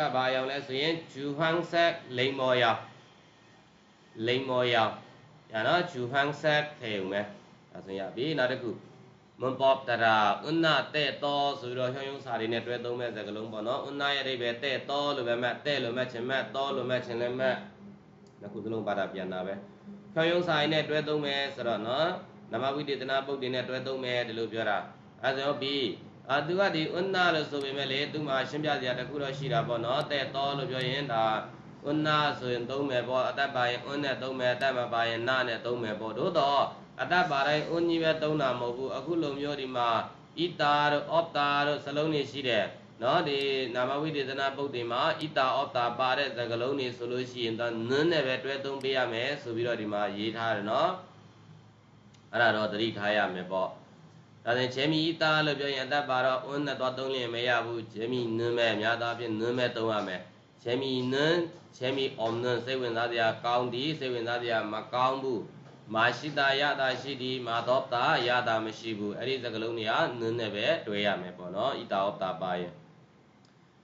ကဘာရောက်လဲဆိုရင်ဂျူဟန်ဆက်လိန်မော်ရောက်လိန်မော်ရောက်ရနော်ဂျူဟန်ဆက်ထေုံပဲအဲဆိုရပြီနောက်တစ်ခုမွန်ပေါတရာဥနာတဲ့တော်ဆိုတော့ဟျောင်းယုံစာတွေနဲ့တွဲသုံးမဲ့စကားလုံးပေါ့နော်ဥနာရဲ့အိဗေတဲ့တော်လို့ပဲမဲ့တဲ့လို့မဲ့ချင်မဲ့တော်လို့မဲ့ချင်လည်းမဲ့နှစ်ခုစလုံးပါတာပြန်တာပဲဟျောင်းယုံစာတွေနဲ့တွဲသုံးမဲ့ဆိုတော့နော်နမဝိတေသနာပုတ်တွေနဲ့တွဲသုံးမဲ့ဒီလိုပြောတာအဲဆိုပြီး အာသူကဒီဥနာလို့ဆိုပေမဲ့လေသူ့မှာရှင်းပြစရာတခုတော့ရှိတာပေါ့နော်တဲ့တော်လို့ပြောရင်ဒါဥနာဆိုရင်သုံးမယ်ပေါ့အတ္တပါရင်ဥနဲ့သုံးမယ်အတ္တမပါရင်နာနဲ့သုံးမယ်ပေါ့တို့တော့အတ္တပါတိုင်းဥကြီးပဲသုံးတာမဟုတ်ဘူးအခုလိုမျိုးဒီမှာဣတာတို့ဩပတာတို့စလုံးတွေရှိတယ်နော်ဒီနာမဝိဒေသနာပုတ်တွေမှာဣတာဩပတာပါတဲ့သကလုံးတွေဆိုလို့ရှိရင်တော့နန်းနဲ့ပဲတွဲသုံးပေးရမယ်ဆိုပြီးတော့ဒီမှာရေးထားတယ်နော်အဲ့ဒါတော့သတိထားရမယ်ပေါ့ ဒါဆိုဂျေမီတာလို့ပြောရင်အသက်ပါတော့အွန်းနဲ့သွားသုံးလျင်မရဘူးဂျေမီနန်းမဲ့အများသားဖြင့်နန်းမဲ့သုံးရမယ်ဂျေမီနန်းဂျေမီအောင်နန်းစိတ်ဝင်စားစရာကောင်းသည်စိတ်ဝင်စားစရာမကောင်းဘူးမရှိတာရတာရှိသည်မာတော့တာရတာမရှိဘူးအဲ့ဒီစကလုံးတွေကနန်းနဲ့ပဲတွဲရမယ်ပေါ့နော်ဣတာဩတာပါရင်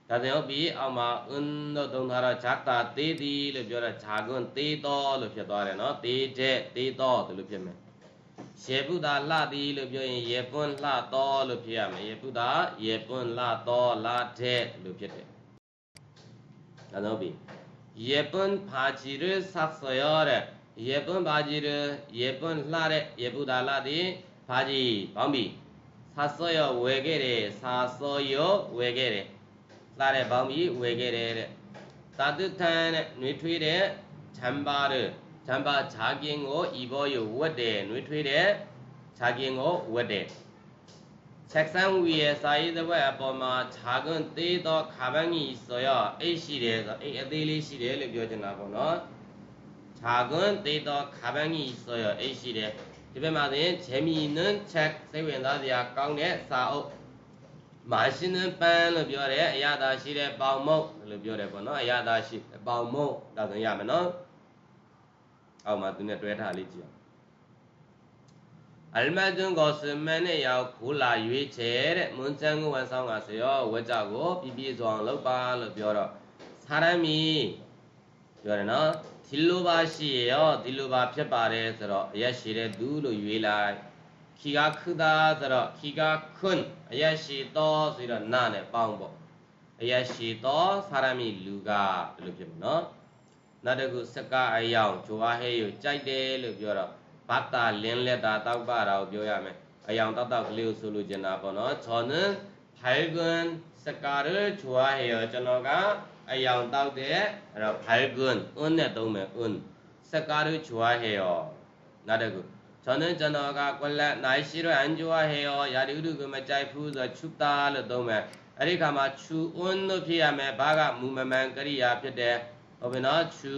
ဒါဆိုရင်ပြီးအောက်မှာအွန်းတော့သုံးထားတော့ဂျာတာသေးသည်လို့ပြောတော့ဂျာကွန်းသေးတော်လို့ဖြစ်သွားတယ်နော်သေးတဲ့သေးတော်ဒီလိုဖြစ်မယ် ရေပုဒ္ဒါလှသည်လို့ပြောရင်ရေပွန်းလှတော်လို့ဖြစ်ရမယ်ရေပုဒ္ဒါရေပွန်းလှတော်လှတဲ့လို့ဖြစ်တယ်ဒါတော့ပြီးရေပွန်းဖာကြီးရဆက်ဆရောတဲ့ရေပွန်းဖာကြီးရရေပွန်းလှတဲ့ရေပုဒ္ဒါလှသည်ဖာကြီးပေါင်းပြီးဆက်ဆရောဝယ်ခဲ့တယ်စာစောရောဝယ်ခဲ့တယ်လှတဲ့ပေါင်းပြီးဝယ်ခဲ့တယ်တဲ့သာတုထန်တဲ့နှွေထွေးတဲ့ချမ်းပါတဲ့ ချမ်းပါခြာကင်းကိုဤဘောယဝတ်တယ်နှွေထွေးတဲ့ခြာကင်းကိုဝတ်တယ်ချက်ဆန်းဝီရဲ့စာရေးသဘက်အပေါ်မှာခြာကွန်းသေးသောခါပန်းကြီးဆိုရအိတ်ရှိတယ်ဆိုအိတ်အသေးလေးရှိတယ်လို့ပြောချင်တာပေါ့နော်ခြာကွန်းသေးသောခါပန်းကြီးဆိုရအိတ်ရှိတယ်ဒီဘက်မှာဆိုရင်ဂျေမီနွန်းချက်စိတ်ဝင်စားစရာကောင်းတဲ့စာအုပ်မာရှင်နပန်းလို့ပြောတယ်အရသာရှိတဲ့ပေါင်မုတ်လို့ပြောတယ်ပေါ့နော်အရသာရှိပေါင်မုတ်ဒါဆိုရမယ်နော် အောက်မှာသူနဲ့တွဲထားလေးကြည့်အောင်အလမဒွန်ကိုစမန်နဲ့ရောက်ခိုးလာရွေးချယ်တဲ့မွန်ချန်ကိုဝန်ဆောင်ကဆိုရောဝက်ကြကိုပြပြစွာလောက်ပါလို့ပြောတော့သာရမီပြောတယ်နော်ဒီလိုပါရှိရောဒီလိုပါဖြစ်ပါတယ်ဆိုတော့အရက်ရှိတဲ့သူလို့ရွေးလိုက်ခီကခုသာဆိုတော့ခီကခွန်းအရက်ရှိတော်ဆိုတော့နာနဲ့ပေါင်းပေါ့အရက်ရှိတော်သာရမီလူကဒီလိုဖြစ်မှာနော် နောက်တစ်ခုစကအယောင်ဂျိုအားဟဲကိုကြိုက်တယ်လို့ပြောတော့ဘာတာလင်းလက်တာတောက်ပါတာကိုပြောရမယ်အယောင်တောက်တောက်ကလေးကိုဆိုလိုချင်တာပေါ့နော်ဂျော်နန်ဖိုင်ကွန်စကာရဂျိုအားဟဲကိုကျွန်တော်ကအယောင်တောက်တဲ့အဲ့တော့ဖိုင်ကွန်အွန်းနဲ့သုံးမယ်အွန်းစကာရဂျိုအားဟဲရောနောက်တစ်ခုဂျော်နန်ကျွန်တော်ကကွလက်နိုင်ရှိရအန်ဂျိုအားဟဲရောယာဒီဥဒုကမကြိုက်ဘူးဆိုတော့ချူတာလို့သုံးမယ်အဲ့ဒီခါမှာချူအွန်းလို့ဖြစ်ရမယ်ဘာကမူမမှန်ကရိယာဖြစ်တယ် ဟုတ်ပြီနော်ချူ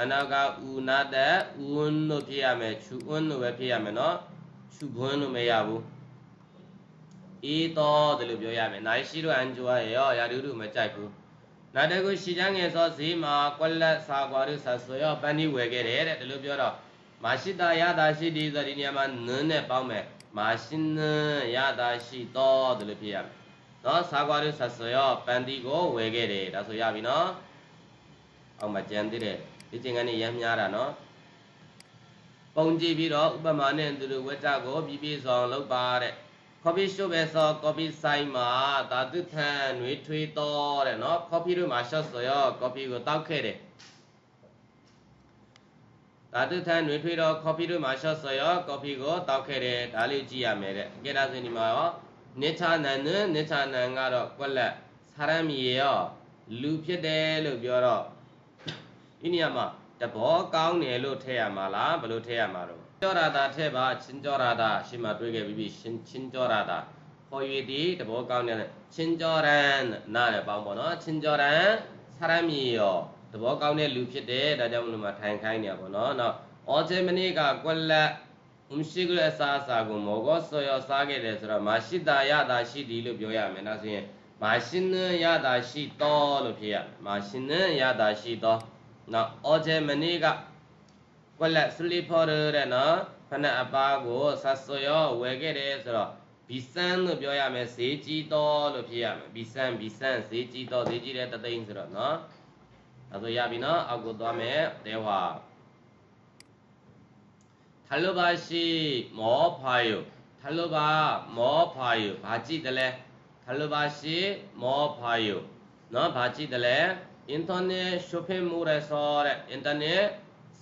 အနောက်ကဥနာတဲ့ဥွန်းလို့ဖြစ်ရမယ်ချူဥန်းလို့ပဲဖြစ်ရမယ်နော်ချူဘွန်းလို့မရဘူးအေးတော့တယ်လို့ပြောရမယ်နိုင်ရှိတော့အန်ဂျိုရရောရာဒုဒုမကြိုက်ဘူးနောက်တစ်ခုရှီချမ်းငယ်သောဈေးမှာကွက်လက်စာကွာတို့ဆာဆိုရောပန်းဒီဝယ်ခဲ့တယ်တဲ့ဒီလိုပြောတော့မရှိတာရတာရှိဒီဆိုဒီနေရာမှာနန်းနဲ့ပေါင်းမယ်မရှိနရတာရှိတော့တယ်လို့ဖြစ်ရမယ်နော်စာကွာတို့ဆာဆိုရောပန်းဒီကိုဝယ်ခဲ့တယ်ဒါဆိုရပြီနော် အောက်မှာကြံသေးတယ်ဒီသင်္ကန်းနေရမ်းများတာနော်ပုံကြည့်ပြီးတော့ဥပမာနဲ့သူတို့ဝတ္တကိုပြပြဆောင်လုပ်ပါတဲ့ကော်ဖီရှုပ်ပဲဆိုကော်ဖီဆိုင်မှာဓာတုထန်နှွေးထွေးတော့တဲ့နော်ကော်ဖီတို့မှာရှော့ဆိုရောကော်ဖီကိုတောက်ခဲ့တယ်ဓာတုထန်နှွေးထွေးတော့ကော်ဖီတို့မှာရှော့ဆိုရောကော်ဖီကိုတောက်ခဲ့တယ်ဒါလေးကြည့်ရမယ်တဲ့ကဲဒါဆိုဒီမှာရောနိချာနန်နဲ့နိချာနန်ကတော့ကွက်လက်ဆာရမီရောလူဖြစ်တယ်လို့ပြောတော့ ဒီနေရာမှာတဘောကောင်းတယ်လို့ထည့်ရမှာလားဘယ်လိုထည့်ရမှာတော့ကြောရတာထည့်ပါချင်းကြောရတာရှင်းမတွေးခဲ့ပြီးပြီရှင်းချင်းကြောရတာခေါ်ရည်ဒီတဘောကောင်းတယ်ချင်းကြောရန်နားလည်းပေါင်းပေါ့နော်ချင်းကြောရန်ဆရမီရောတဘောကောင်းတဲ့လူဖြစ်တယ်ဒါကြောင့်မလို့မှထိုင်ခိုင်းနေရပေါ့နော်နော်အော်ဂျေမနီကကွက်လက်ုံရှိကလေးအစားအစာကိုမောကောဆောရစားခဲ့တယ်ဆိုတော့မရှိတာရတာရှိဒီလို့ပြောရမယ်နော်ဆိုရင်မရှိနရတာရှိတော်လို့ဖြစ်ရမရှိနရတာရှိတော် နော်အော်ဂျေမနီကကွက်လက်စလီဖော်တဲ့နော်ဖနအပါကိုဆတ်ဆိုရောဝယ်ခဲ့တယ်ဆိုတော့ဘီဆန်လို့ပြောရမယ်ဈေးကြီးတော့လို့ဖြစ်ရမယ်ဘီဆန်ဘီဆန်ဈေးကြီးတော့ဈေးကြီးတဲ့တသိန်းဆိုတော့နော်အဲဆိုရပြီနော်အောက်ကိုသွားမယ်တဲဝါထလဘာရှိမောဖာယုထလဘာမောဖာယုဘာကြည့်တယ်လဲထလဘာရှိမောဖာယုနော်ဘာကြည့်တယ်လဲ အင်တာနက် shopping mall ရဆိုတဲ့အင်တာနက်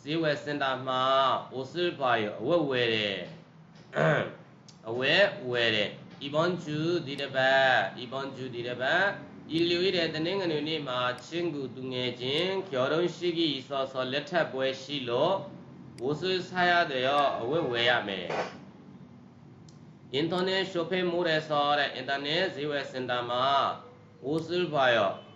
ဈေးဝယ်စင်တာမှာအိုစလ်ပါယအဝတ်ဝယ်တယ်အဝတ်ဝယ်တယ်ဤဘွန်ကျူဒီတပတ်ဤဘွန်ကျူဒီတပတ်ဤလူရတဲ့တနင်္ဂနွေနေ့မှာချင်းကူသူငယ်ချင်းကျော်တုံးရှိကြီးစောစောလက်ထပ်ပွဲရှိလို့ဝိုးဆွေးစားရတယ်ရောအဝတ်ဝယ်ရမယ်အင်တာနက် shopping mall ရဆိုတဲ့အင်တာနက်ဈေးဝယ်စင်တာမှာဝိုးဆွေးပါယ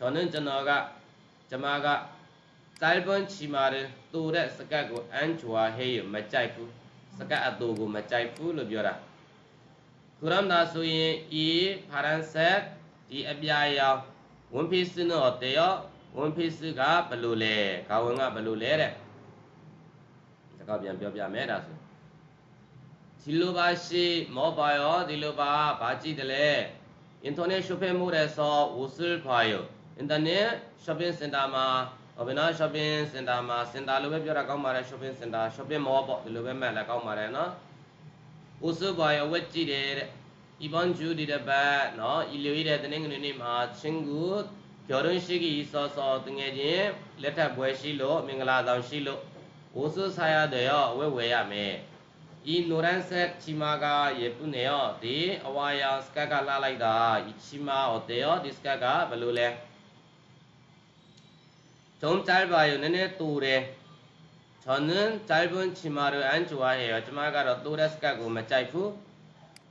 저는 전화가 자마가 짧은 치마를 또래 스카고 안 좋아해 요. 맞자이프 스카 아도고 맞자이프로 벼 라. 그럼 나소인 이 파란색 이 에비아야 원피스는 어때 요? 원피스가 블루 래. 가원가 블루래 래. 잠깐 미안 벼벼 매라 소. 진로바시 뭐 봐 요? 진로바 바지들 래. 인터넷 쇼핑몰에서 옷을 봐 요. internet shopping center မှာဘယ်နော် shopping center မှာ center လို့ပဲပြောတာကောင်းပါတယ် shopping center shopping mall ပေါ့ဒီလိုပဲမှတ်လည်းကောင်းပါတယ်နော်။ဦးစုပါရဝက်ကြည့်တယ်တဲ့။ Ivan Ju ဒီတဲ့ဘက်နော်။ Ilui တဲ့တင်းငွေနေမှာချင်းကူကျော်တွင်းရှိကီစောစောတငယ်ချင်းလက်ထပ်ပွဲရှိလို့မင်္ဂလာဆောင်ရှိလို့ဦးစုဆိုင်ရတဲ့ရောဝဲဝဲရမယ်။ဤနိုရန်ဆက်ချီမာကယေပုနေယောဒီအဝါယာစကတ်ကလှလိုက်တာဤချီမာဟောတေယောဒီစကတ်ကဘယ်လိုလဲ 좀 짧아요. 내내 또래. 저는 짧은 치마를 안 좋아해요. 치마가 또래스까고 맞자이프.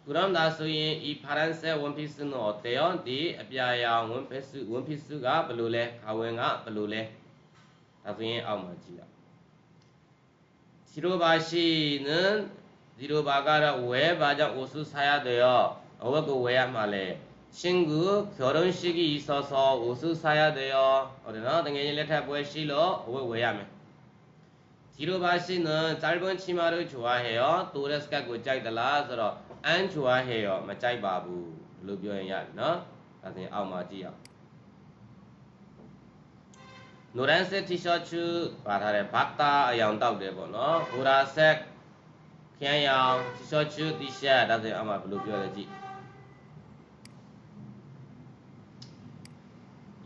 그럼 나수인 이 파란색 원피스는 어때요? 네 에비아야 원피스 원피스가 별로래. 가wen가 별로래. 나수인 아우마지야. 디로바시는 디로바가라 왜 맞아 옷을 사야 돼요? 어그 왜야 말해? 친구 결혼식이 있어서 옷을 사야 돼요. 어디나 등에 레타 보시로 왜 왜야매. 디로바 씨는 짧은 치마를 좋아해요. 또레스카고 짜이달라 서로 안 좋아해요. 마 짜이바부. 로 표현해야 너. 나중에 아우마 지야. 노란색 티셔츠 ပါထားတဲ့ 박다 အယောင်တောက်တယ်ပေါ့နော် 보라색 ခရမ်းရောင် 티셔츠 티셔츠 ဒါဆိုရင်အမှဘယ်လိုပြောလဲကြည့်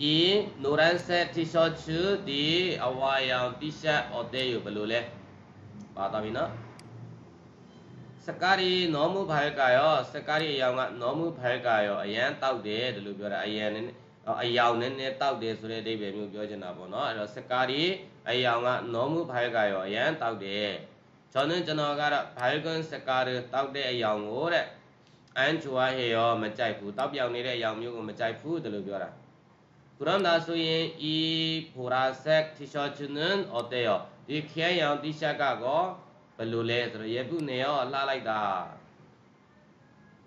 อีนูรันเซติชอชื่อดีอวายังติชะออเตอยู่บลูเลปาตามีเนาะစကားရီနောမှုဖိုင်ကရောစကားရီအယောင်ကနောမှုဖိုင်ကရောအရန်တောက်တယ်တလို့ပြောတာအရန်နဲ့အယောင်နဲ့နဲ့တောက်တယ်ဆိုတဲ့အဓိပ္ပာယ်မျိုးပြောချင်တာပေါ့နော်အဲ့တော့စကားရီအယောင်ကနောမှုဖိုင်ကရောအရန်တောက်တယ်ကျွန်တော်ကျွန်တော်ကတော့ဘိုင်ကွန်စကားရီတောက်တဲ့အယောင်ကိုတဲ့အန်ချွာဟေရောမကြိုက်ဘူးတောက်ပြောင်နေတဲ့အယောင်မျိုးကိုမကြိုက်ဘူးတလို့ပြောတာ 그런 다수인 이 보라색 티셔츠는 어때 요? 이 캐형 티셔츠하고 블루레 들어 예쁘네 요. 라라이 다.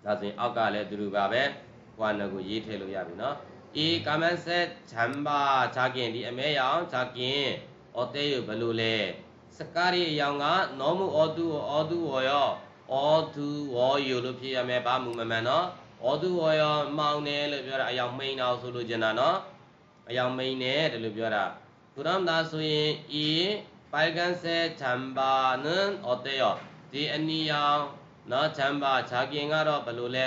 나중에 아까 레 들어가 배 관하고 이태로 야비나 이 까만색 잠바 자긴 이 애매양 자긴 어때 요? 블루레 색깔이 양아 너무 어두워 어두워 요. 어두워요로 피하면 밤 무면은 어두워 요. 마운에 를 별아 양 메인 아웃으로 지나나 အယောင်မိန်နဲ့တယ်လို့ပြောတာကုရမ်သာဆိုရင်ဤပိုင်ကန်ဆဲချမ်ဘာနန်အတေယောဒီအနီယောင်နော်ချမ်ဘာခြာကင်ကတော့ဘယ်လိုလဲ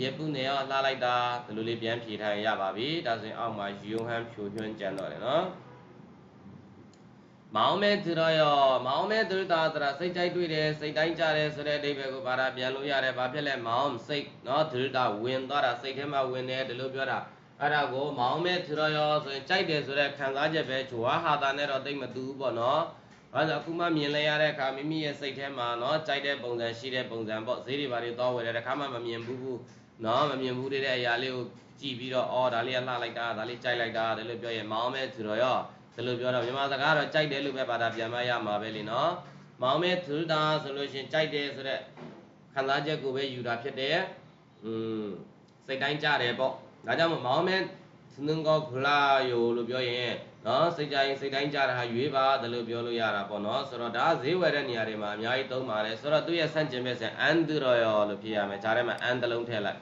ရေပုနေရောလှလိုက်တာဘယ်လိုလေးပြန်ဖြေထိုင်ရပါပြီဒါဆိုရင်အောက်မှာယုံဟန်ဖြိုကျွန်းကြံတော့တယ်နော်မောင်မဲသူတော်ရောမောင်မဲသူတာသရာစိတ်ကြိုက်တွေ့တယ်စိတ်တိုင်းကြတယ်ဆိုတဲ့အဓိပ္ပာယ်ကိုဘာသာပြန်လို့ရတယ်ဘာဖြစ်လဲမောင်စိတ်နော်သူတာဝင်သွားတာစိတ်ထဲမှာဝင်တယ်ဒီလိုပြောတာ အဲ့ဒါကိုမောင်းမဲထူတော့ရောဆိုရင်ကြိုက်တယ်ဆိုတဲ့ခံစားချက်ပဲဂျွာဟာတာနဲ့တော့တိတ်မတူဘူးပေါ့နော်။အဲ့ဒါအခုမှမြင်လဲရတဲ့အခါမိမိရဲ့စိတ်ထဲမှာနော်ကြိုက်တဲ့ပုံစံရှိတဲ့ပုံစံပေါ့ဈေးတွေဘာတွေသွားဝယ်တယ်တခါမှမမြင်ဘူးဘူးနော်မမြင်ဘူးတဲ့အရာလေးကိုကြည့်ပြီးတော့အော်ဒါလေးကလှလိုက်တာဒါလေးကြိုက်လိုက်တာဒါလို့ပြောရင်မောင်းမဲထူတော့ရောဒါလို့ပြောတော့မြန်မာစကားတော့ကြိုက်တယ်လို့ပဲဘာသာပြန်မရမှာပဲလေနော်။မောင်းမဲထူတာဆိုလို့ရှင်ကြိုက်တယ်ဆိုတဲ့ခံစားချက်ကိုပဲယူတာဖြစ်တယ်။อืมစိတ်တိုင်းကြတယ်ပေါ့။ ဒါကြောင့်မောင်းမဲစနင်းကောခလာယိုလို့ပြောရင်နော်စိတ်ကြိုင်စိတ်တိုင်းကြတာဟာရွေးပါတယ်လို့ပြောလို့ရတာပေါ့နော်ဆိုတော့ဒါဈေးဝယ်တဲ့နေရာတွေမှာအများကြီးသုံးပါတယ်ဆိုတော့သူ့ရဲ့ဆန့်ကျင်ဘက်ဆန်အန်ဒူရောယောလို့ဖြစ်ရမယ်ဂျားထဲမှာအန်တလုံးထည့်လိုက်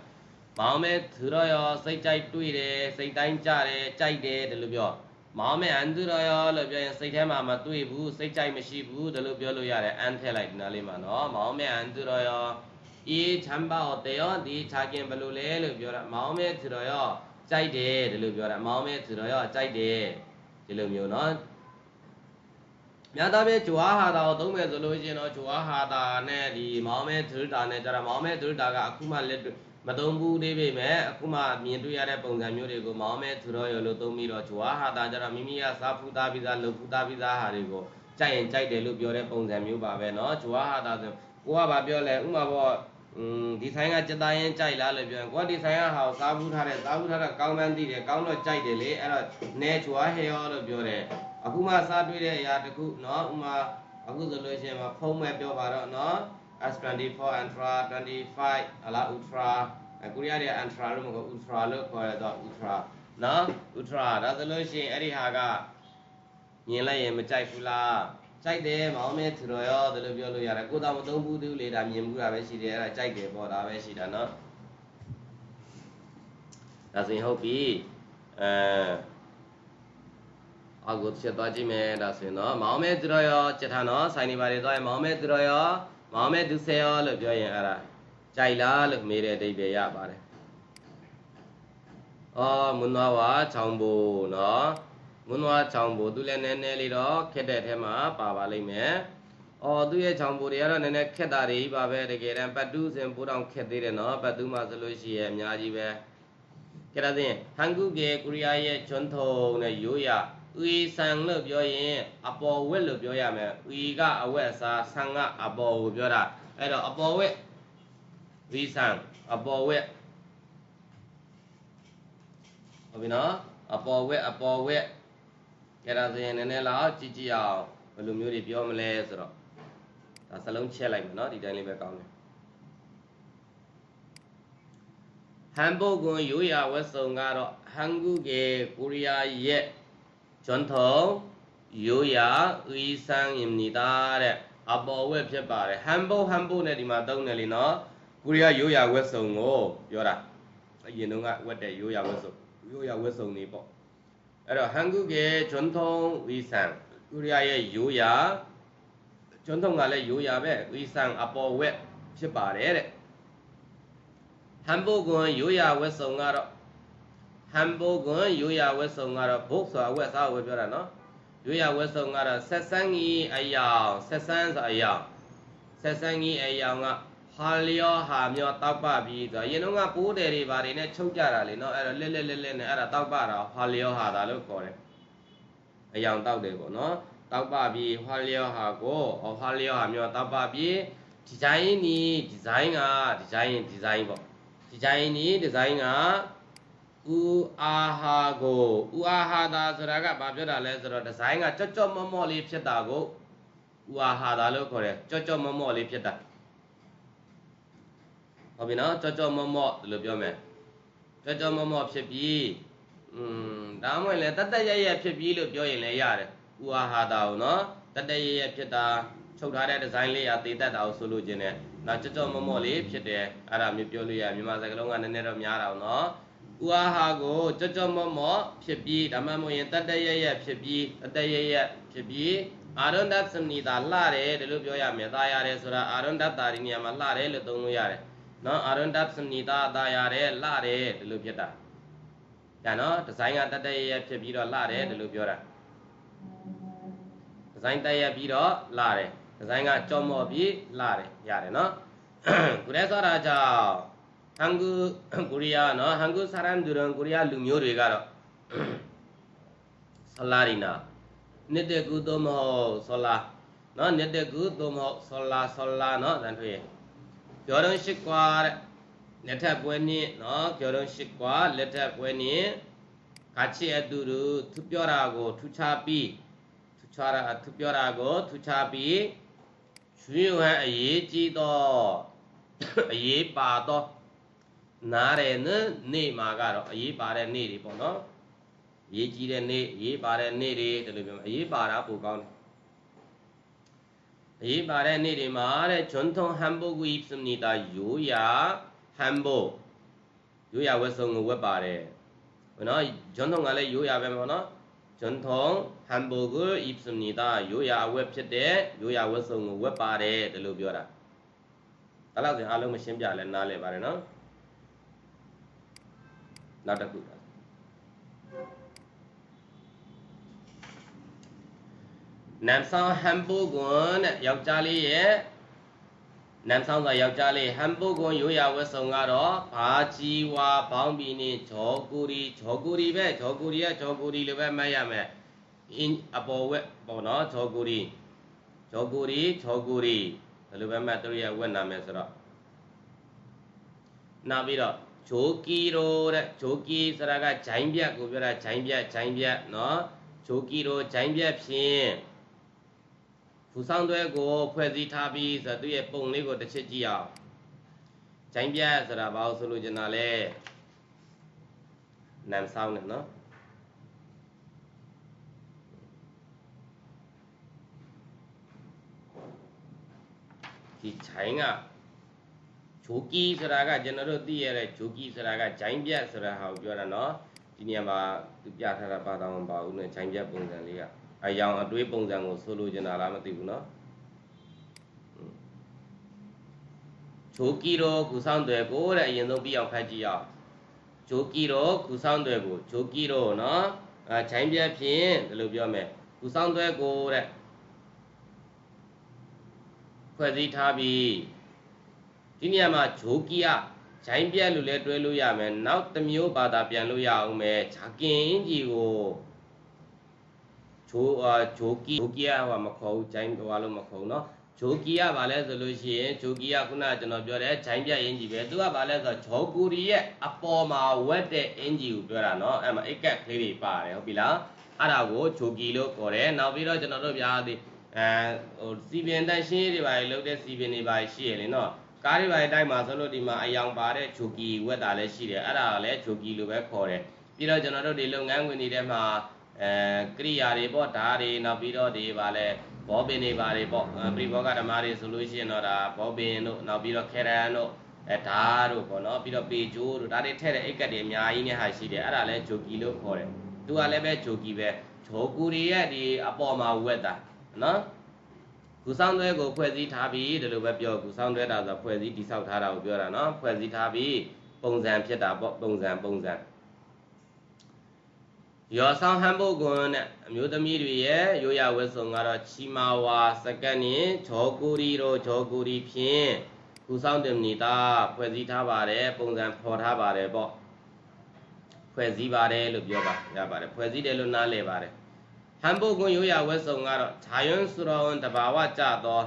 မောင်မဲသူရောယောစိတ်ကြိုက်တွေ့တယ်စိတ်တိုင်းကြတယ်ကြိုက်တယ်ဒါလို့ပြောမောင်မဲအန်ဒူရောယောလို့ပြောရင်စိတ်ထဲမှာမတွေ့ဘူးစိတ်ကြိုက်မရှိဘူးဒါလို့ပြောလို့ရတယ်အန်ထည့်လိုက်ဒီနားလေးမှာနော်မောင်မဲအန်ဒူရောယော အေးချမ်းပါတော့တေရောဒီခြာကင်ဘယ်လိုလဲလို့ပြောတာမောင်မဲသူရောယောကြိုက်တယ်ဒါလို့ပြောတာမောင်မဲသူရောယောကြိုက်တယ်ဒီလိုမျိုးเนาะမြတ်သားပဲဂျွာဟာတာကိုသုံးမယ်ဆိုလို့ရှိရင်တော့ဂျွာဟာတာနဲ့ဒီမောင်မဲဒရတာနဲ့ကြတာမောင်မဲဒရတာကအခုမှလက်မသုံးဘူးသေးပေမဲ့အခုမှမြင်တွေ့ရတဲ့ပုံစံမျိုးတွေကိုမောင်မဲသူရောရလို့သုံးပြီးတော့ဂျွာဟာတာကြတာမိမိကစားဖူးသားပြီးသားလှုပ်ဖူးသားပြီးသားဟာတွေကိုကြိုက်ရင်ကြိုက်တယ်လို့ပြောတဲ့ပုံစံမျိုးပါပဲเนาะဂျွာဟာတာဆို ကိုကဘာပြောလဲဥမာပေါ့อืมဒီဆိုင်ကစက်သားရင်ကြိုက်လားလို့ပြောရင်ကိုကဒီဆိုင်ကဟာကိုစားဘူးထားတယ်စားဘူးထားတာကောင်းမှန်းသိတယ်ကောင်းတော့ကြိုက်တယ်လေအဲ့တော့နဲချွာဟဲရောလို့ပြောတယ်အခုမှစားတွေ့တဲ့အရာတခုเนาะဥမာအခုဆိုလို့ရှိရင်ဖုံးမဲ့ပြောပါတော့เนาะ S24 Ultra 25အလား Ultra ကိုရီးယားတွေက Ultra လို့မဟုတ် Ultra လို့ခေါ်ရတော့ Ultra เนาะ Ultra ဒါဆိုလို့ရှိရင်အဲ့ဒီဟာကမြင်လိုက်ရင်မကြိုက်ဘူးလား ကြိုက်တယ်မောင်မဲသူတော်ရောဒါလိုပြောလို့ရတယ်ကိုတော့မသုံးဘူးသူလေဒါမြင်မှုတာပဲရှိတယ်အဲ့ဒါကြိုက်တယ်ပေါ့ဒါပဲရှိတာเนาะဒါဆိုရင်ဟုတ်ပြီအဲအောက်ကိုချက်သွားကြည့်မယ်ဒါဆိုရင်เนาะမောင်မဲသူတော်ရောချက်ထားเนาะဆိုင်နေပါလေသွားရင်မောင်မဲသူတော်ရောမောင်မဲသူဆယ်ရောလို့ပြောရင်အဲ့ဒါကြိုက်လားလို့မေးတဲ့အဓိပ္ပာယ်ရပါတယ်အော်မွန်းသွားပါချောင်းဘူเ ငွန်းသွားချောင်းဘူသူလည်းနည်းနည်းလေးတော့ခက်တဲ့ထဲမှာပါပါလိမ့်မယ်။အော်သူ့ရဲ့ချောင်းဘူတွေကတော့နည်းနည်းခက်တာတွေပါပဲတကယ်တမ်းပတ်တူးစင်ပိုးတောင်ခက်သေးတယ်နော်ပတ်တူးမှဆိုလို့ရှိရင်အများကြီးပဲ။ကြရတဲ့ဟန်ကူကေကိုရီးယားရဲ့ဂျွန်ထုံနဲ့ရိုးရဦဆန်လို့ပြောရင်အပေါ်ဝက်လို့ပြောရမယ်။ဦကအဝက်အစားဆန်ကအပေါ်ကိုပြောတာ။အဲ့တော့အပေါ်ဝက်ဦဆန်အပေါ်ဝက်ဟုတ်ပြီနော်အပေါ်ဝက်အပေါ်ဝက် အဲ့ဒါဆိုရင်နည်းနည်းလောက်ကြည့်ကြည့်အောင်ဘယ်လိုမျိုးတွေပြောမလဲဆိုတော့ဒါစလုံးချက်လိုက်မယ်နော်ဒီတိုင်းလေးပဲကောင်းတယ်ဟန်ဘုတ်ကွန်ရိုးရာဝက်စုံကတော့ဟန်ဂူကေကိုရီးယားရဲ့ဂျွန်ထုံရိုးရာဦဆန်အင်နီတာတဲ့အပေါ်ဝက်ဖြစ်ပါတယ်ဟန်ဘုတ်ဟန်ဘုတ်နဲ့ဒီမှာသုံးတယ်လीနော်ကိုရီးယားရိုးရာဝက်စုံကိုပြောတာအရင်တုန်းကဝက်တဲ့ရိုးရာဝက်စုံရိုးရာဝက်စုံနေပေါ့ အဲ့တော့ 한국의 전통 의상 우리아의 요야 전통가 လည်း 요야 ပဲ 의상 အပေါ်ဝက်ဖြစ်ပါတယ်တဲ့ 한복은 요야 ဝက်စုံကတော့ 한복은 요야 ဝက်စုံကတော့ဘုတ်ဆိုတာဝက်စားဝက်ပြောတာနော် 요야 ဝက်စုံကတော့ဆက်ဆန်းကြီးအယောင်ဆက်ဆန်းဆိုအယောင်ဆက်ဆန်းကြီးအယောင်က ဟာလျောဟာမျောတောက်ပပြီးဆိုရင်တော့ကပိုးတယ်တွေဘာတွေနဲ့ချုပ်ကြတာလေနော်အဲ့တော့လက်လက်လက်လက်နဲ့အဲ့ဒါတောက်ပတာဟာလျောဟာတာလို့ခေါ်တယ်အယောင်တောက်တယ်ပေါ့နော်တောက်ပပြီးဟာလျောဟာကိုဟာလျောဟာမျောတောက်ပပြီးဒီဇိုင်းနီဒီဇိုင်းကဒီဇိုင်းဒီဇိုင်းပေါ့ဒီဇိုင်းနီဒီဇိုင်းကဥအာဟာကိုဥအာဟာတာဆိုတာကဘာပြောတာလဲဆိုတော့ဒီဇိုင်းကကြော့ကြော့မော့မော့လေးဖြစ်တာကိုဥအာဟာတာလို့ခေါ်တယ်ကြော့ကြော့မော့မော့လေးဖြစ်တာ ဟုတ်ပြီနော်ကြော့ကြော့မော့မော့ဒီလိုပြောမယ်ကြော့ကြော့မော့မော့ဖြစ်ပြီးอืมဒါမှမဟုတ်လေတတ်တရရဖြစ်ပြီးလို့ပြောရင်လည်းရတယ်ဥအာဟာတာကိုနော်တတ်တရရဖြစ်တာချုပ်ထားတဲ့ဒီဇိုင်းလေးရတည်တတ်တာကိုဆိုလို့ခြင်းနဲ့နောက်ကြော့ကြော့မော့မော့လေးဖြစ်တယ်အဲ့ဒါမျိုးပြောလို့ရမြန်မာစကားလုံးကနည်းနည်းတော့များတာနော်ဥအာဟာကိုကြော့ကြော့မော့မော့ဖြစ်ပြီးဒါမှမဟုတ်ရင်တတ်တရရဖြစ်ပြီးတတ်တရရဖြစ်ပြီးအာရုံဒတ်စနီတာလှတယ်ဒီလိုပြောရမယ်သာရတယ်ဆိုတာအာရုံဒတ်တာဒီနေရာမှာလှတယ်လို့သုံးလို့ရတယ် နော်အာရုံဒတ်စနီတာသာရတယ်လှတယ်ဒီလိုဖြစ်တာဒါနော်ဒီဇိုင်းကတတ်တရရဖြစ်ပြီးတော့လှတယ်ဒီလိုပြောတာဒီဇိုင်းတက်ရပြီးတော့လှတယ်ဒီဇိုင်းကကြောမော့ပြီးလှတယ်ရတယ်နော်ကုရဲဆိုတာကြောင့်ဟန်ဂူကိုရီးယားနော်ဟန်ဂူဆာရန်ဒူရန်ကိုရီးယားလူမျိုးတွေကတော့ဆလာရီနာနှစ်တကူတော့မဟုတ်ဆလာနော်နှစ်တကူသို့မဟုတ်ဆောလာဆောလာနော်တန်ထွေ ကျော်တုံးရှိကွာတဲ့လက်ထပ်ပွဲနည်းနော်ကျော်တုံးရှိကွာလက်ထပ်ပွဲနည်းကချီအတူတူသူပြောတာကိုထူချပြီးထူချတာသူပြောတာကိုထူချပြီးရွှေဝမ်းအရေးကြီးတော့အရေးပါတော့နားတယ်နဲ့နေမှာကတော့အရေးပါတဲ့နေ့တွေပေါ့နော်အရေးကြီးတဲ့နေ့အရေးပါတဲ့နေ့တွေဒီလိုပြောအရေးပါတာပိုကောင်းတယ် အရေးပါတဲ့နေ့တွေမှာတဲ့ဂျွန်သွန်ဟမ်ဘိုဂူဤစနီတာယိုယာဟမ်ဘိုယိုယာဝတ်စုံကိုဝတ်ပါတယ်ဘယ်နော်ဂျွန်သွန်ကလည်းယိုယာပဲပေါ့နော်ဂျွန်သွန်ဟမ်ဘိုဂူဤစနီတာယိုယာဝတ်ဖြစ်တဲ့ယိုယာဝတ်စုံကိုဝတ်ပါတယ်ဒီလိုပြောတာဒါလောက်ဆိုရင်အားလုံးမရှင်းပြလဲနားလဲပါတယ်နော်နောက်တစ်ခုပါ နမ်ဆောင်ဟမ်ပိုကွန်တဲ့ယောက်ျားလေးရဲ့နမ်ဆောင်ဆိုယောက်ျားလေးဟမ်ပိုကွန်ရိုးရာဝတ်စုံကတော့ဘာချီဝါဘောင်းပီနေဂျောကူရီဂျောကူရီပဲဂျောကူရီရဲ့ဂျောကူရီလိုပဲမှတ်ရမယ်အင်းအပေါ်ဝက်ပေါ့နော်ဂျောကူရီဂျောကူရီဂျောကူရီဘယ်လိုပဲမှတ်သူရဲ့ဝက်နာမယ်ဆိုတော့နောက်ပြီးတော့ဂျိုကီရိုတဲ့ဂျိုကီဆိုတာကဂျိုင်းပြက်ကိုပြောတာဂျိုင်းပြက်ဂျိုင်းပြက်နော်ဂျိုကီရိုဂျိုင်းပြက်ဖြင့် ဖူဆောင်တွဲကိုဖွဲ့စည်းထားပြီးဆိုသူ့ရဲ့ပုံလေးကိုတစ်ချက်ကြည့်အောင်ဂျိုင်းပြက်ဆိုတာဘာလို့ဆိုလို့ကျင်တာလဲနမ်ဆောင်နဲ့နော်ဒီဂျိုင်းကဂျိုကီဆိုတာကကျွန်တော်တို့သိရတဲ့ဂျိုကီဆိုတာကဂျိုင်းပြက်ဆိုတာဟာကိုပြောတာနော်ဒီနေရာမှာသူပြထားတာပါတော့မပါဘူးနဲ့ဂျိုင်းပြက်ပုံစံလေးက အယောင်အတွေးပုံစံကိုဆိုလိုချင်တာလားမသိဘူးနော်ဂျိုကီရောကူဆောင်တွေကိုတဲ့အရင်ဆုံးပြီးအောင်ဖတ်ကြည့်အောင်ဂျိုကီရောကူဆောင်တွေကိုဂျိုကီရောနော်အဲဂျိုင်းပြက်ဖြင့်ဒီလိုပြောမယ်ကူဆောင်တွေကိုတဲ့ဖွဲ့စည်းထားပြီးဒီနေရာမှာဂျိုကီယာဂျိုင်းပြက်လို့လည်းတွဲလို့ရမယ်နောက်တစ်မျိုးဘာသာပြန်လို့ရအောင်မယ်ဂျာကင်အင်ဂျီကို ဂျိုအာဂျိုကီဂျိုကီယာဟိုမခေါ်ဘူးဂျိုင်းဟိုလို့မခေါ်ဘူးနော်ဂျိုကီယာဗာလဲဆိုလို့ရှိရင်ဂျိုကီယာခုနကကျွန်တော်ပြောတဲ့ဂျိုင်းပြက်အင်ဂျီပဲသူကဗာလဲဆိုဂျောကူရီရဲ့အပေါ်မှာဝက်တဲ့အင်ဂျီကိုပြောတာနော်အဲ့မှာအိတ်ကက်ကလေးတွေပါတယ်ဟုတ်ပြီလားအဲ့ဒါကိုဂျိုကီလို့ခေါ်တယ်နောက်ပြီးတော့ကျွန်တော်တို့ပြားသည်အဲဟိုစီပင်တန်ရှင်းတွေပါလေလုပ်တဲ့စီပင်တွေပါရှိရလေနော်ကားတွေပါတိုက်မှာဆိုလို့ဒီမှာအယောင်ပါတဲ့ဂျိုကီဝက်တာလည်းရှိတယ်အဲ့ဒါလည်းဂျိုကီလို့ပဲခေါ်တယ်ပြီးတော့ကျွန်တော်တို့ဒီလုပ်ငန်းခွင်တွေထဲမှာ အဲကရိယာတွေပေါ့ဓာတ်တွေနောက်ပြီးတော့ဒီပါလဲဘောပင်တွေပါတွေပေါ့ပရိဘောဂဓမ္မတွေဆိုလို့ရှိရင်တော့ဒါဘောပင်တို့နောက်ပြီးတော့ခေရန်တို့အဲဓာတ်တို့ပေါ့နော်ပြီးတော့ပေဂျိုးတို့ဒါတွေထည့်တဲ့အိတ်ကတ်တွေအများကြီးနဲ့ဟာရှိတယ်အဲ့ဒါလည်းဂျိုကီလို့ခေါ်တယ်သူကလည်းပဲဂျိုကီပဲဂျိုကူတွေရဲ့ဒီအပေါ်မှာဝက်တာနော်ကုဆောင်တွဲကိုဖွဲ့စည်းထားပြီးဒီလိုပဲပြောကုဆောင်တွဲတာဆိုဖွဲ့စည်းတိဆောက်ထားတာကိုပြောတာနော်ဖွဲ့စည်းထားပြီးပုံစံဖြစ်တာပေါ့ပုံစံပုံစံ ရောဆောင်ဟန်ဘုတ်ကွန်နဲ့အမျိုးသမီးတွေရဲ့ရိုးရဝတ်စုံကတော့ချီမာဝါစကတ်နဲ့ဂျောကူရီတို့ဂျောကူရီဖြင့်ကုဆောင်တင်နေတာဖွဲ့စည်းထားပါတယ်ပုံစံဖော်ထားပါတယ်ပေါ့ဖွဲ့စည်းပါတယ်လို့ပြောပါရပါတယ်ဖွဲ့စည်းတယ်လို့နားလည်ပါတယ်ဟန်ဘုတ်ကွန်ရိုးရဝတ်စုံကတော့ခြာယွန်းစုရောတဘာဝကြတော့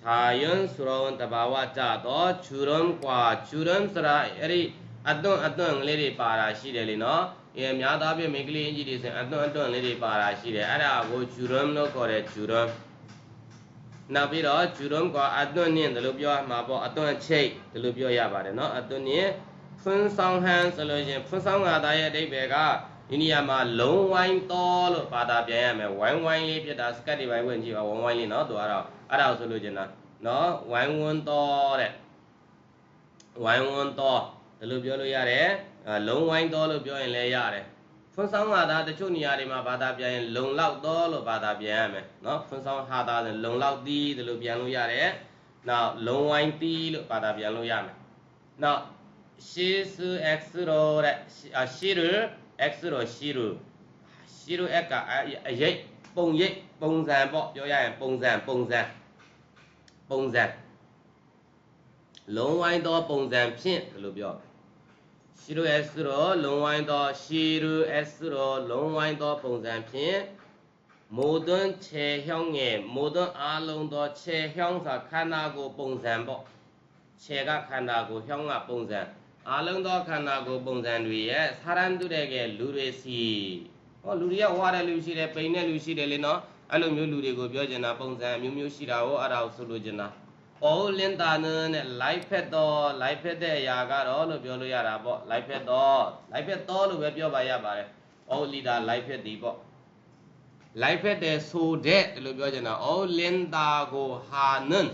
ခြာယွန်းစုရောတဘာဝကြတော့ချူရွန်ကွာချူရွန်စရာအဲ့ဒီအသွန်အသွန်ကလေးတွေပါတာရှိတယ်လေနော် အဲများသားပြမိန်းကလေးအင်ကြီးတွေဆိုအသွန်အသွန်လေးတွေပါတာရှိတယ်အဲ့ဒါကိုဂျူရမ်လို့ခေါ်တယ်ဂျူရမ်နောက်ပြီးတော့ဂျူရမ်ကအသွန်နင်းဒီလိုပြောမှာပေါ့အသွန်ချိတ်ဒီလိုပြောရပါတယ်နော်အသွန်နင်းဖွန်းဆောင်ဟန်ဆိုလို့ရှင်ဖွန်းဆောင်ငါသားရဲ့အဓိပ္ပာယ်ကဒီနေရာမှာလုံးဝိုင်းတော်လို့ဘာသာပြန်ရမယ်ဝိုင်းဝိုင်းလေးဖြစ်တာစကတ်တွေပိုင်းဝင်ကြည့်ပါဝိုင်းဝိုင်းလေးနော်သူကတော့အဲ့ဒါကိုဆိုလို့ကျင်တာနော်ဝိုင်းဝန်းတော်တဲ့ဝိုင်းဝန်းတော်ဒီလိုပြောလို့ရတယ် လုံးဝိုင်းတော်လို့ပြောရင်လည်းရတယ်ဖွန်းဆောင်ဟာသာတချို့နေရာတွေမှာဘာသာပြန်ရင်လုံလောက်တော်လို့ဘာသာပြန်ရမယ်နော်ဖွန်းဆောင်ဟာသာဆိုလုံလောက်သည်ဒီလိုပြန်လို့ရတယ်နောက်လုံဝိုင်းသည်လို့ဘာသာပြန်လို့ရမယ်နောက်ရှေးစု x ရောတဲ့ရှေးရ x ရောရှေးရရှေးရ x ကအရိပ်ပုံရိပ်ပုံစံပေါ့ပြောရရင်ပုံစံပုံစံပုံစံလုံးဝိုင်းသောပုံစံဖြင့်ဒီလိုပြော ရှီရို S ရောလုံးဝိုင်းသောရှီရို S ရောလုံးဝိုင်းသောပုံစံဖြင့်မိုးသွန်းခြေဟျောင်းငယ်မိုးသွန်းအားလုံးသောခြေဟျောင်းဆိုခန္ဓာကိုယ်ပုံစံပေါ့ခြေကခန္ဓာကိုယ်ဟျောင်းကပုံစံအားလုံးသောခန္ဓာကိုယ်ပုံစံတွေရဲ့သာရန်တုတဲ့ကလူတွေစီဟောလူတွေကဝါတဲ့လူရှိတယ်ပိန်တဲ့လူရှိတယ်လေနော်အဲ့လိုမျိုးလူတွေကိုပြောချင်တာပုံစံအမျိုးမျိုးရှိတာဟောအဲ့ဒါကိုဆိုလိုချင်တာ အော်လင်တာနနဲ့ live ဖက်တော့ live ဖက်တဲ့အရာကတော့လို့ပြောလို့ရတာပေါ့ live ဖက်တော့ live ဖက်တော့လို့ပဲပြောပါရပါတယ်အော်လီတာ live ဖက်ဒီပေါ့ လိုက်ဖက်တယ်ဆိုတဲ့ဒီလိုပြောချင်တာအော်လင်တာကိုဟာနန်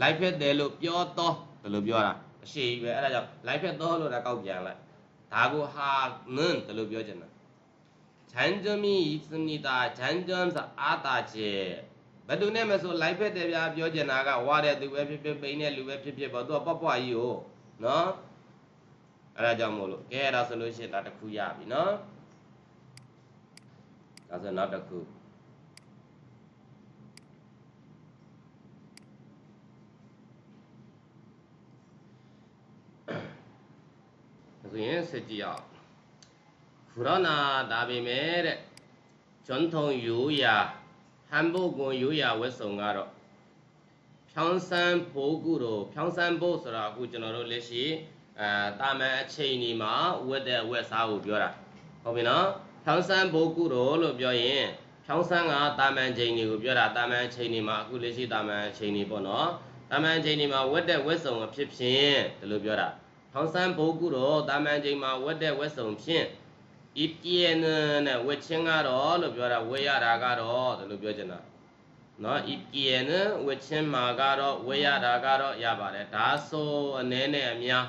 လိုက်ဖက်တယ်လို့ပြောတော့ဒီလိုပြောတာအရှိကြီးပဲအဲ့ဒါကြောင့်လိုက်ဖက်တော့လို့ဒါကောက်ပြန်လိုက်ဒါကိုဟာနန်ဒီလိုပြောချင်တာ잔점이있습니다잔점ဆိုအာတာကျဲ ဘယ်သူနဲ့မဆိုလိုက်ဖက်တယ်ဗျာပြောချင်တာကဝါတဲ့သူပဲဖြစ်ဖြစ်ပိန်တဲ့လူပဲဖြစ်ဖြစ်ပေါ့သူကပေါ့ပွားကြီးကိုနော်အဲ့ဒါကြောင့်မို့လို့ကဲအဲ့ဒါဆိုလို့ရှိရင်ဒါတစ်ခုရပြီနော်ဒါဆိုနောက်တစ်ခုဆိုရင်ဆက်ကြည့်အောင်ခရနာဒါပေမဲ့တဲ့ဂျွန်ထုံရိုးရာ ဟမ်ဘုတ်ကွန်ရိုးရာဝက်စုံကတော့ဖြောင်းဆန်းဖို့ကုတော့ဖြောင်းဆန်းဖို့ဆိုတာအခုကျွန်တော်တို့လက်ရှိအဲတာမန်အချိန်ဒီမှာဝက်တဲ့ဝက်စားကိုပြောတာဟုတ်ပြီနော်ဖြောင်းဆန်းဖို့ကုတော့လို့ပြောရင်ဖြောင်းဆန်းကတာမန်ချိန်တွေကိုပြောတာတာမန်အချိန်ဒီမှာအခုလက်ရှိတာမန်အချိန်ဒီပေါ့နော်တာမန်အချိန်ဒီမှာဝက်တဲ့ဝက်စုံအဖြစ်ဖြင့်ဒီလိုပြောတာဖောင်းဆန်းဘုတ်ကုတော့တာမန်ချိန်မှာဝတ်တဲ့ဝတ်စုံဖြင့် อีเปียนเนี่ยဝက်ချင်းကတော့လို့ပြောတာဝက်ရတာကတော့ဒါလို့ပြောချင်တာเนาะอีเปียนဝက်ချင်းမှာကတော့ဝက်ရတာကတော့ရပါတယ်ဒါဆိုအနေနဲ့အများ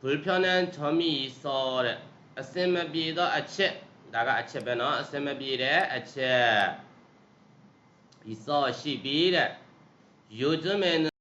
ဘူဖြောင်းန်းချောမီစောတဲ့အစင်မပြေတော့အချက်ဒါကအချက်ပဲเนาะအစင်မပြေတဲ့အချက်ဤစောရှိပြီတဲ့ယူကျွမ်းမယ်